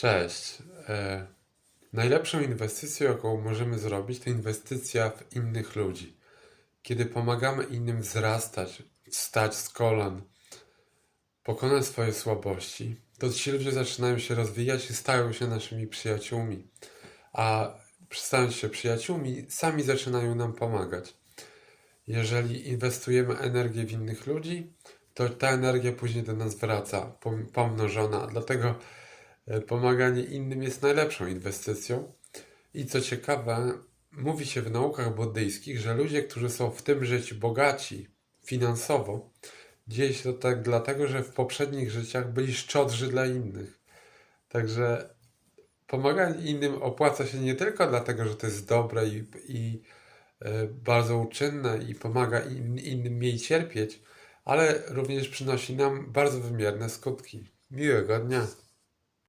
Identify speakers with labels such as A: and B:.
A: Cześć. E, najlepszą inwestycją, jaką możemy zrobić, to inwestycja w innych ludzi. Kiedy pomagamy innym wzrastać, wstać z kolan, pokonać swoje słabości, to ci ludzie zaczynają się rozwijać i stają się naszymi przyjaciółmi. A stając się przyjaciółmi, sami zaczynają nam pomagać. Jeżeli inwestujemy energię w innych ludzi, to ta energia później do nas wraca, pom- pomnożona. Dlatego pomaganie innym jest najlepszą inwestycją. I co ciekawe, mówi się w naukach buddyjskich, że ludzie, którzy są w tym życiu bogaci finansowo, dzieje się to tak dlatego, że w poprzednich życiach byli szczodrzy dla innych. Także pomaganie innym opłaca się nie tylko dlatego, że to jest dobre i, i e, bardzo uczynne i pomaga in, innym mniej cierpieć, ale również przynosi nam bardzo wymierne skutki. Miłego dnia.